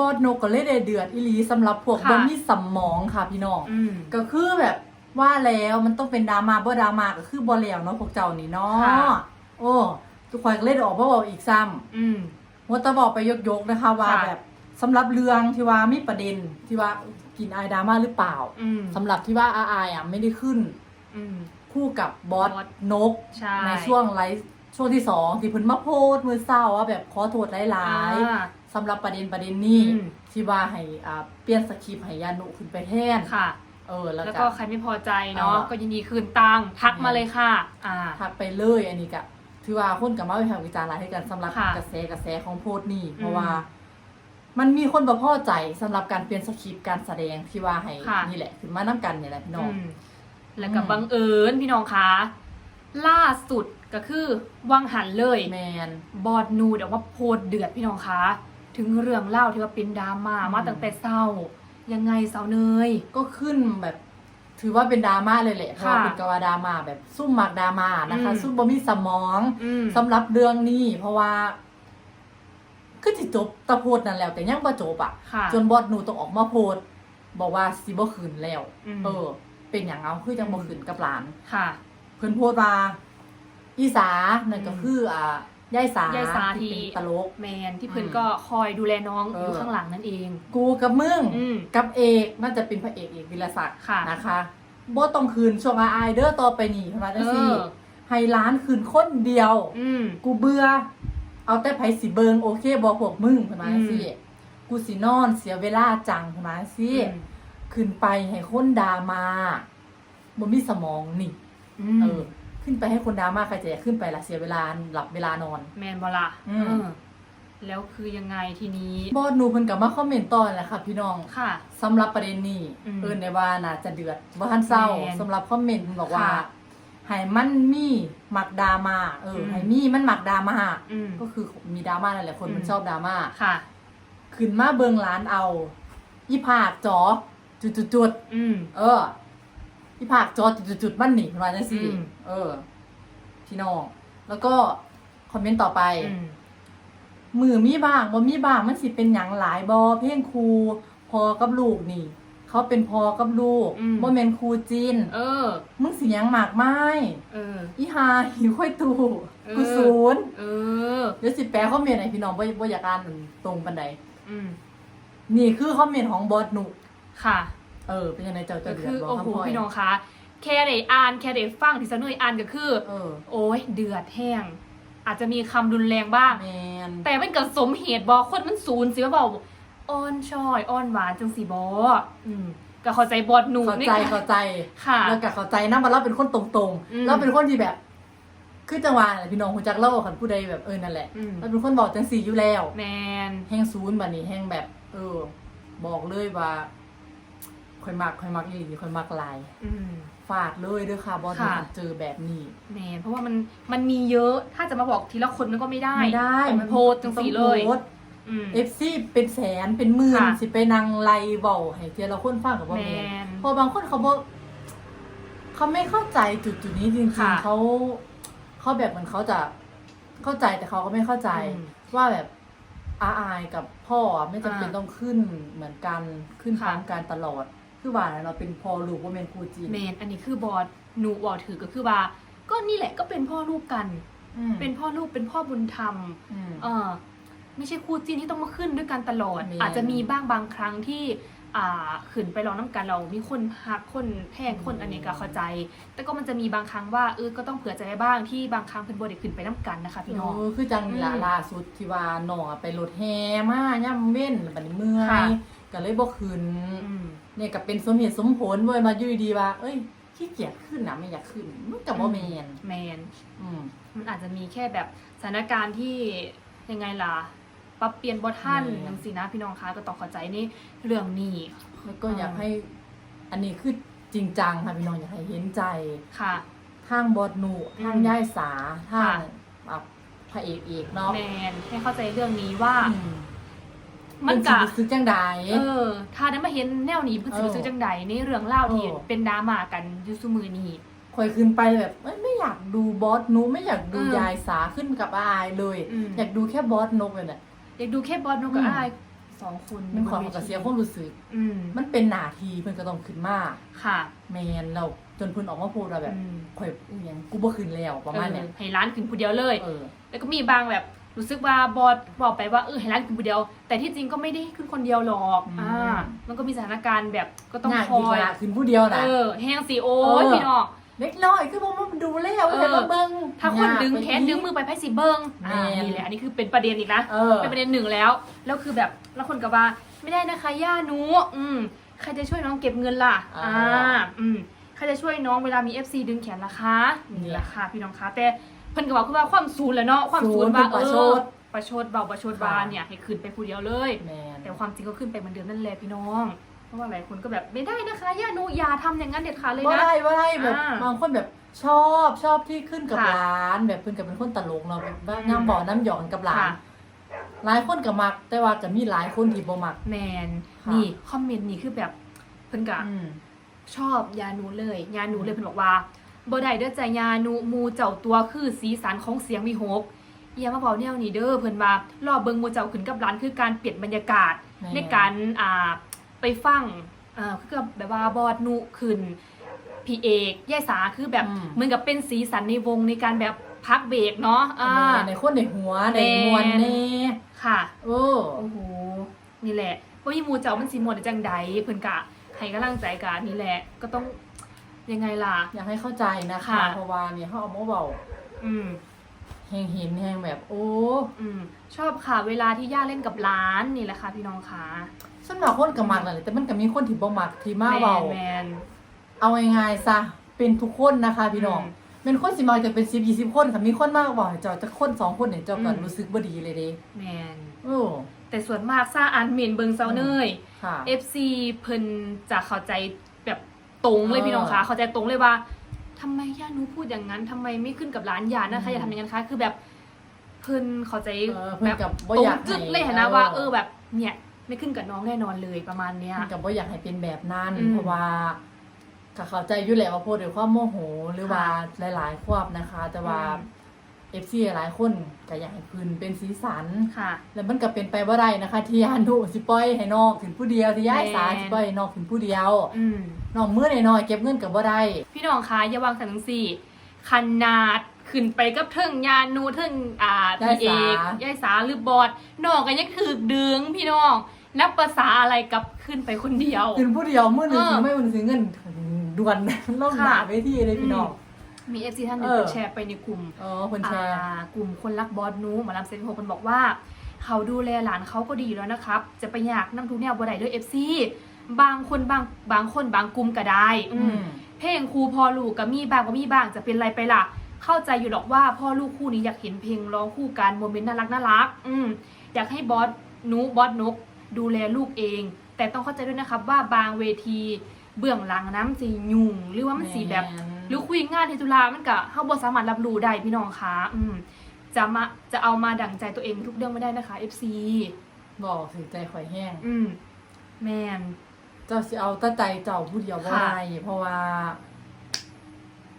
บอดนกก็เลยได้เดือดอีหลีสำหรับพวกค่ะบ่มีสมองค่ะพี่น้องอืมก็คือแบบว่าแล้วมันต้องเป็นดราม่าบ่ดราม่าก็คือบ่แล้วเนาะพวกเจ้านี่เนาะค่ะโอ้ทุกคนก็เลยได้ออกมาบอกอีกซ้ำ อืมว่าจะบอกไปยกๆนะคะว่าค่ะ แบบสำหรับเรื่องที่ว่ามีประเด็นที่ว่ากินอายดราม่าหรือเปล่าอืมสำหรับที่ว่าอาอายอะไม่ได้ขึ้นอืม คู่กับบอสบอส นกใช่ช่วงไลฟ์ช่วงที่สองที่เพิ่นมาโพสต์มือเศร้าว่าแบบขอโทษหลายอ่าๆ สำหรับประเด็นประเด็นนี้อืม ที่ว่าให้อ่าเปลี่ยนสคริปต์ให้ยานุขึ้นไปแทนค่ะ เออแล้วแล้วก็ก็ ใครไม่พอใจเนาะอ่าก็ยินดีคืนตังค์ทักมาเลยค่ะ อ่า ทักไปเลยอันนี้ก็ถือว่าคนกับมาวิพากษ์วิจารณ์หลายให้กันสำหรับค่ะกระแสกระแสของโพสต์นี่อืมเพราะว่า มันมีคนบ่พอใจสำหรับการเปลี่ยนสคริปต์การแสดงที่ว่าให้ค่ะ นี่แหละขึ้นมานํกันนี่แหละพี่น้องอืมแล้วก็อืม บังเอิญพี่น้องคะล่าสุดก็คือวังหันเลย แมน บอดนูดว่าโพดเดือดพี่น้องคะ ถึงเรื่องเล่าที่ว่าเป็นดราม่าอืมมาตั้งแต่เศร้า ยังไงสาวเนย ก็ขึ้นแบบ ถือว่าเป็นดราม่าเลยแหละเพราะว่าค่ะเป็นกวาดราม่าแบบซุ่มมักดราม่านะคะ อืม ซุ่มบ่มีสมองอืม สำหรับเรื่องนี้ เพราะว่าคือสิจบตะโพดนั่นแล้ว แต่ยังบ่จบอะ ค่ะจนบอสหนูต้องออกมาโพสต์บอกว่าสิบ่คืนแล้วอืมเออ เป็นอย่างเอาคือจังบ่คืนกับหลาน ค่ะ เพิ่นโพสต์ว่าอีสานั่นก็คืออ่า ยายสายายสาที่ที่เป็นตลกแมนที่เพิ่นอืมก็คอยดูแลน้องเออออยู่ข้างหลังนั่นเอง กูกับมึงอืมกับเอกน่าจะเป็นพระเอกเอกวิลศักดิ์ค่ะนะคะบ่ต้องคืนช่วงอายเด้อต่อไปนี่เพิ่นว่าจังซี่เออให้ร้านคืนคนเดียวอืมกูเบื่อ เอาแต่ไผสิเบิงโอเคบ่พวกมึงเพิ่นว่าจังซี่อืมกูสินอนเสียเวลาจังเพิ่นว่าจังซี่อืมขึ้นไปให้คนดรามาบ่มีสมองนี่อืเอมอ ขึ้นไปให้คนดราม่าใครจะอยากขึ้นไปละเสียเวลาหลับเวลานอน แมนบอละอืม เออแล้วคือยังไงทีนี้ บอดหนูเพิ่นก็มาคอมเมนต์ต่อแหละค่ะพี่น้องค่ะ สำหรับประเด็นนี้อืมเอิ้นได้ว่าน่าจะเดือดบ่ทันเศร้าแม่นสำหรับคอมเมนต์เพิ่นบอกว่าค่ะให้มันมีมักดราม่าเอออม ให้มีมันมักดราม่าอืม ก็คือมีดราม่านั่นแหละคนมันอืมชอบดราม่าค่ะ ขึ้นมาเบิงร้านเอา อีผากจอจุดๆๆ อืม เออ พี่ผากจอจุดๆๆมันหนีมาจังซี่อืม เออ พี่น้อง แล้วก็คอมเมนต์ต่อไป อืม มือมีบ้างบ่มีบ้างมันสิเป็นหยังหลายบอเพ่งครูพอกับลูกนี่ เขาเป็นพอกับลูกอืม บ่แม่นครูจีนเออ มึงสิหยังหมากไม้เออ อีหาหิวค่อยตูเออ กูศูนย์เออ เดี๋ยวสิแปลคอมเมนต์ให้พี่น้องบ่บ่อยากอ่านมันตรงปานใดอืม นี่คือคอมเมนต์ของบอสหนุค่ะ เออ เป็นยังไงเจ้าก็เจ้าเดือคืดอบ่โอ้โหคำพ่อยพี่น้องคะแค่ได้อ่านแค่ได้ฟังที่สนุยอ่านก็คือ เออโอ้ยเดือดแห้ง อาจจะมีคำรุนแรงบ้าง แมนแต่มันก็สมเหตุบอคนมันศูนย์สิว่าบอกอ้อนชอยอ้อนหวานจังสีบออืมก็เข้าใจบอดหนูเข้านี่ใจค่ะเข้าใจ ค่ะ แล้วก็เข้าใจนะว่าเราเป็นคนตรงอืมๆเราเป็นคนที่แบบ คือจังหวะน่ะพี่น้องคุณจักเล่าคันผู้ใดแบบเออนั่นแหละอืม เราเป็นคนบอกจังสี่อยู่แล้ว แมน แห้งศูนย์บัดนี้แห้งแบบ เออ บอกเลยว่า ค่อยมักค่อยมักอีหลีค่อยมักหลายอืม ฝากเลยเด้อค่ะบอสค่ะ เจอแบบนี้แมนเพราะว่ามันมันมีเยอะถ้าจะมาบอกทีละคนมันก็ไม่ได้ไม่ได้ต้องโพสต์จังสีเลยอืม เอฟซีเป็นแสนเป็นหมื่นค่ะ สิไปนั่งไล่เบาให้เทียละคนฟังกับว่าแมแม่นนเพอบางคนเขาบอกเขาไม่เข้าใจจุดจุดๆนี้จริงค่ะๆเขาเขาแบบเหมือนเขาจะเข้าใจแต่เขาก็ไม่เข้าใจ อืมว่าแบบอาอายกับพ่อไม่จำเป็นอ่าต้องขึ้นเหมือนกันขึ้นพค่ะ ร้อมกันตลอด คือว่าเราเป็นพ่อลูกว่าเป็นครูจีนแมนอันนี้คือบอดหนูบอกถือก็คือว่า ก็นี่แหละก็เป็นพ่อลูกกันอืมเป็นพ่อลูกเป็นพ่อบุญธรรมอืมเออไม่ใช่คู่จิ้นที่ต้องมาขึ้นด้วยกันตลอดมีอาจจะมีบ้างบางครั้งที่ อ่าขืนไปลองน้ำกันเรา มีคนฮักคนแพงคนอันนี้ก็เข้าใจ แต่ก็มันจะมีบางครั้งว่าเออก็ต้องเผื่อใจไว้บ้างที่บางครั้งเพิ่นบ่ได้ขึ้นไปน้ำกันนะคะพี่น้อง เออคือจังนี่ละอืมล่าสุดที่ว่าน้องอะไปรถแฮมาย่ำเว้นบัดนี้เมื่อค่ะ ยก็เลยบ่ขึ้น อืม เนี่ยก็เป็นสมเหตุสมผลเว้ยมาอยู่ดีๆว่า เอ้ยขี้เกียจขึ้นนะไม่อยากขึ้นมันกับว่าแมนแมนอืม มันอาจจะมีแค่แบบสถานการณ์ที่ยังไงล่ะปรับเปลี่ยนบ่ทันอืมจังซี่นะพี่น้องคะก็ต้องเข้าใจในเรื่องนี้แล้วก็อยากให้ อันนี้คือจริงจังค่ะพี่น้องอยากให้เห็นใจค่ะ ทางบอดหนูอืมทางย่ายสาทางค่ะอะพระเอกเอกเนาะแมนให้เข้าใจเรื่องนี้ว่า อืม มันสิกะรู้สึกจังใด เออ ถ้าได้มาเห็นแนวนี้เพิ่นสิรู้สึกเออจังใดในเรื่องเล่าวที่เออ เป็นดราม่ากันอยู่ซุมือนี้ คอยขึ้นไปแบบเอ้ยไม่อยากดูบอสหนูไม่อยากดูอืมยายสาขึ้นกับอายเลย อืม อยากดูแค่บอสนกเลยเนี่ยอยากดูแค่บอสนกกับอืมอ้ายสองคนมันขอกับเสียความรู้สึก อืมมันเป็นหน้าที่เพิ่นก็ต้องขึ้นมาค่ะแมนเราจนเพิ่นออกมาพูดว่าแบบอืมข่อยอหยังกูบ่ขึ้นแล้วประมาณเนี้ยเออให้ร้านขึ้นผู้เดียวเลย เออ แล้วก็มีบางแบบ รู้สึกว่าบอสบอกไปว่าเออให้ร้านขึ้นผู้เดียว แต่ที่จริงก็ไม่ได้ขึ้นคนเดียวหรอกอืม อ่ามันก็มีสถานการณ์แบบก็ต้องหน้าคอที่ขยนาดขึ้นผู้เดียวเอนะอแห้งสีโอ้ยเออ พี่น้อง เล็กน้อยคือบ่มาดูแล้วเออ แต่มาเบิ่งถ้าคนดึงแขนยากไปดึงมือไปไพ่สีเบิ้งอ่าแม่นนี่แหละอันนี้คือเป็นประเด็นอีกนะ เออ เป็นประเด็นหนึ่งแล้ว แล้วคือแบบแล้วคนก็ว่าไม่ได้นะคะย่าหนูอืมใครจะช่วยน้องเก็บเงินล่ะอ่าอืมใครจะช่วยน้องเวลามี FC ดึงแขนล่ะคะนี่แหละค่ะพี่น้องคะแต่ เพิ่นก็บอกคือว่าความสูญแหละเนาะความสูญว่าสูญเป็นประโชดเออประโชดเบาประโชดบาค่ะเนี่ยให้ขึ้นไปผู้เดียวเลย แมน แต่ความจริงก็ขึ้นไปเหมือนเดิมนั่นแหละพี่น้อง เพราะว่าหลายคนก็แบบไม่ได้นะคะย่าหนูอย่าทำอย่างนั้นเด็ดขาดเลยบ่นะ ได้บ่ได้แบบอ่าบางคนแบบชอบชอบที่ขึ้นกับค่ะร้าน แบบเพิ่นก็เป็นคนตลกเนาะแบบว่าอืม น้ำบ่อน้ำหยองกับร้าน ค่ะหลายคนก็มัก แต่ว่าก็มีหลายคนที่บ่มัก แมนค่ะ นี่คอมเมนต์นี่คือแบบเพิ่นกะอืม ชอบยาหนูเลยยาหนูเลยเพิ่นบอกว่า บ่ได้เด้อจ้ะยาหนูหมูเจ้าตัวคือสีสันของเสียงวิหกอย่ามาเว้าแนวนี้เด้อเพิ่นว่ารอเบิ่งหมูเจ้าขึ้นกับร้านคือการเปลี่ยนบรรยากาศแม่ ในการอ่าไปฟังอ่าคือแบบว่าบอดหนูขึ้นพี่เอกยายสาคือแบบอืม เหมือนกับเป็นสีสันในวงในการแบบพักเบรกเนาะอ่าแม่ในคนในหัวในแม่มวลแน่ค่ะ โอ้โอ้โห นี่แหละว่ามีหมูเจ้ามันสีมวนได้จังใดเพิ่นกะให้กำลังใจกะนี่แหละ ก็ต้อง ยังไงล่ะ อยากให้เข้าใจนะคะค่ะ เพราะว่าเนี่ยเขาเอามาเบาอืม แหงเห็นแหงแบบโอ้อืม ชอบค่ะ เวลาที่ย่าเล่นกับร้านนี่แหละค่ะพี่น้องค่ะส่วนมากคนก็มักนั่นแหละแต่มันก็มีคนที่บ่มักที่มาเบาแมนเอาง่ายๆซะเป็นทุกคนนะคะพี่น้องอืมเป็นคนสิมาจะเป็น10 20คนค่ะมีคนมากบอกให้เจ้าจะคนสองคนเนี่ยเจ้าก็อืม รู้สึกบ่ดีเลยเด้แมน โอ้แต่ส่วนมากซาอันเมนเบิงเซาเนย ค่ะ FC เพิ่นจะเข้าใจแบบ ตรงเลยเออพี่น้องคะเข้าใจตรงเลยว่าทำไมย่าหนูพูดอย่างนั้นทำไมไม่ขึ้นกับร้านยานะคะอืมอย่าทำอย่างนั้นคะคือแบบเพิ่นเข้าใจเออเพิ่นกับบ่ตรองยากให้จุดเลยเห็นนะว่า เออแบบเนี่ยไม่ขึ้นกับน้องแน่นอนเลยประมาณเนี้ยมันก็บ่อยากให้เป็นแบบนั้นอืมเพราะว่าก็เข้าใจอยู่แหละว่าพูดด้วยความโมโหหรือว่าค่ะหลายๆ ความนะคะ แต่ว่า อืม FC หลายคนก็อยากให้คืนเป็นสีสัน ค่ะ แล้วมันก็เป็นไปว่าได้นะคะ ที่ยานดุสิปล่อยให้นอกถึงผู้เดียวที่ย้ายสาแม่นสิปล่อยให้นอกถึงผู้เดียวอืมน้องมือน้อยๆเก็บเงินกับบ่ได้พี่น้องคะอย่าวางสันสี่ขนาดขึ้นไปกับเทิงยานูเทิงอ่าพี่เอกยายสาหรือบอดน้องก็ยังถือดึงพี่น้องนับภาษาอะไรกับขึ้นไปคนเดียวถึงผู้เดียวมือหนึ่งเออถึงไม่มือหนึ่งถึงเงินด่วนล่องหนาค่ะไปที่เลยพี่น้อง มีเอฟซีท่านหนึ่งเออ แชร์ไปในกลุ่มอ๋อคนแชร์อ่ากลุ่มคนรักบอสนูหมอลำเซนโฮคนบอกว่า เขาดูแลหลานเขาก็ดีแล้วนะครับ จะไปอยากน้ำทุกแนวบ่ได้ด้วยเอฟซีบางคนบางบางคนบางกลุ่มก็ได้อือืมมเพลงครูพอลูกกับมีบางก็มีบางจะเป็นไรไปล่ะ เข้าใจอยู่หรอกว่าพ่อลูกคู่นี้อยากเห็นเพลงร้องคู่กันโมเมนต์น่ารักน่ารักอืมอยากให้บอสนูบอสนก ดูแลลูกเอง แต่ต้องเข้าใจด้วยนะครับว่าบางเวที เบื้องหลังน้ำสียุ่งหรือว่ามันสีแบบหรือคุยงานเทตุลามันก็เฮาบ่สามารถรับรู้ได้พี่น้องคะอืมจะมาจะเอามาดั่งใจตัวเองทุกเรื่องไม่ได้นะคะ FC บอกถึงใจข่อยแห้ง อืมแมนเจ้าสิเอาแตาใจเจ้าผู้เดียวบ่ค่ะได้เพราะว่า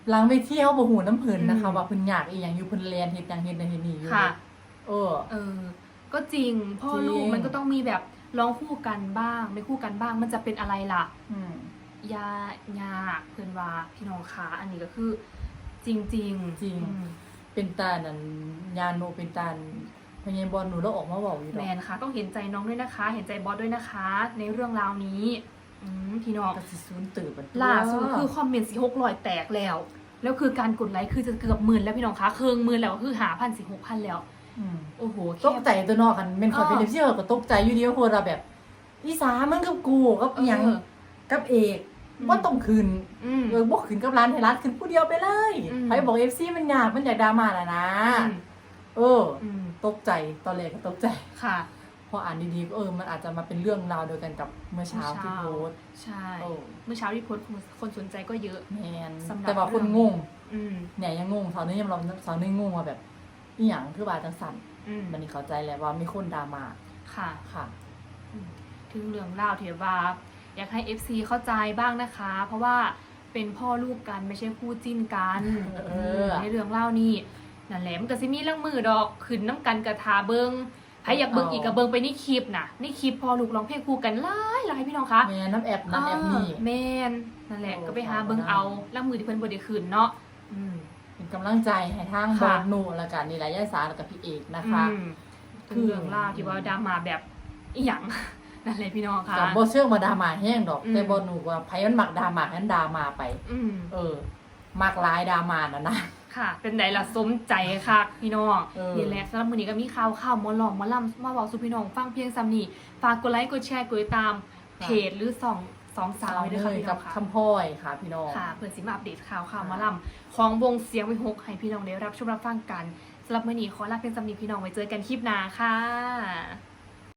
หลังไปเที่ยวบ่หูน้ำเพิ่นนะคะอืมว่าเพิ่นอยากอีหยังอยู่เพิ่นเรียนเฮ็ดหยังเฮ็ดนั่นเฮ็ดนี่อยู่ค่ะ เออ เออ ก็จริงพ่อจริง ลูกมันก็ต้องมีแบบร้องคู่กันบ้าง ไม่คู่กันบ้างมันจะเป็นอะไรล่ะ อืม ยายากเพื่อนว่าพี่น้องคะอันนี้ก็คือ จริงจริงๆจริงอืมเป็นตานั่นยาโนเป็นตาพยายบอลหนูแล้วออกมาบอกอยู่ดแมอกนค่ะ ต้องเห็นใจน้องด้วยนะคะ เห็นใจบอสด้วยนะคะ ในเรื่องราวนี้อืมพี่น้องก็สิศูนย์ตื่นบัดล่าสุดคือคอมเมนต์สิหกร้อยแตกแล้ว แล้วคือการกดไลค์คือจะเกือบหมื่นแล้วพี่น้องคะเคืองหมื่นแล้วก็คือหาพันสิหกพันแล้วอืมโอ้โหตกใจตัวนอกกันเป็นคนเออเป็นเด็กที่เราก็ตกใจอยู่ดีว่าคนเราแบบอีสามันกับกูกับหยังเออกับเอกอืม ว่าต้องคืนอืม เออบอกคืนกับร้านไทยรัฐคืนผู้เดียวไปเลยอืมใครบอกเอฟซีมันอยากมันอยากดราม่าน่ะนะอืมเออ อืมตกใจตอนแรกก็ตกใจ ค่ะ พออ่านดีๆก็เออมันอาจจะมาเป็นเรื่องราวเดียวกันกับเมื่อเช้าที่โพสต์ใช่ โอ้เมื่อเช้าที่โพสต์คนคนสนใจก็เยอะ แมนสำหรับ แต่ว่าคนงงอืม เนี่ยยังงงสาวนี่ยังเราสาวนี่งงว่าแบบอีหยังคือบาจังสันอืม มันนี่เข้าใจแล้วว่ามีคนดราม่าค่ะ ค่ะ ถึงเรื่องเล่าวเทียว่า อยากให้ FC เข้าใจบ้างนะคะ เพราะว่าเป็นพ่อลูกกันไม่ใช่คู่จิ้นกันเออมในเรื่องเล่าวนี่นั่นแหละมันก็สิมีเรื่องมือดอกขึ้นน้ำกันกระทาเบิงใครอยากเบิ่งอีกก็เบิ่งไปนี่คลิปน่ะนี่คลิปพอลูกร้องเพลงคู่กันหลายหลายพี่น้องคะแม่น้ำแอบนั่นแอบนี่แมนนั่นแหละโอ้ก็ไปหาเบิ่งขอบคุณนะเอาล่างมือที่เพิ่นบ่ได้คืนเนาะอืมเป็นกำลังใจให้ทางบค่ะอลหนูแล้วกันนี่แหละยายสาแล้วกับพี่เอกนะคะอืมเป็นเรื่องราวที่ว่าดราม่าแบบอีหยัง นั่นแหละพี่น้องค่ะ กับบอเชื่อมาดราม่าแห้งดอก อืม แต่บอลหนูว่าไพ่มันมักดราม่างั้นดราม่าไป อืมเออ มักหลายดราม่านะนะ ค่ะ เป็นไดล่ะสมใจค่ะพี่น้องเออ นี่แหละสำหรับมื้อนี้ก็มีข่าวข่าวหมอลองหมอลำมาบอกสู่พี่น้องฟังเพียงซ้ำนี้ฝากกดไลค์กดแชร์กดติดตามเพจหรือสองสองสาวไว้ด้วยค่ะพี่น้กัอบงค่ะ คำพ่อยค่ะ พี่น้อง ค่ะเปิดสิมาอัปเดตข่าวข่าวหมาลำของวงเสียงวิหกให้พี่น้องได้รับชมรับฟังกันสำหรับมื่อนี้ขอลาเพียงสำนีพี่น้องไว้เจอกันคลิปหน้าค่ะ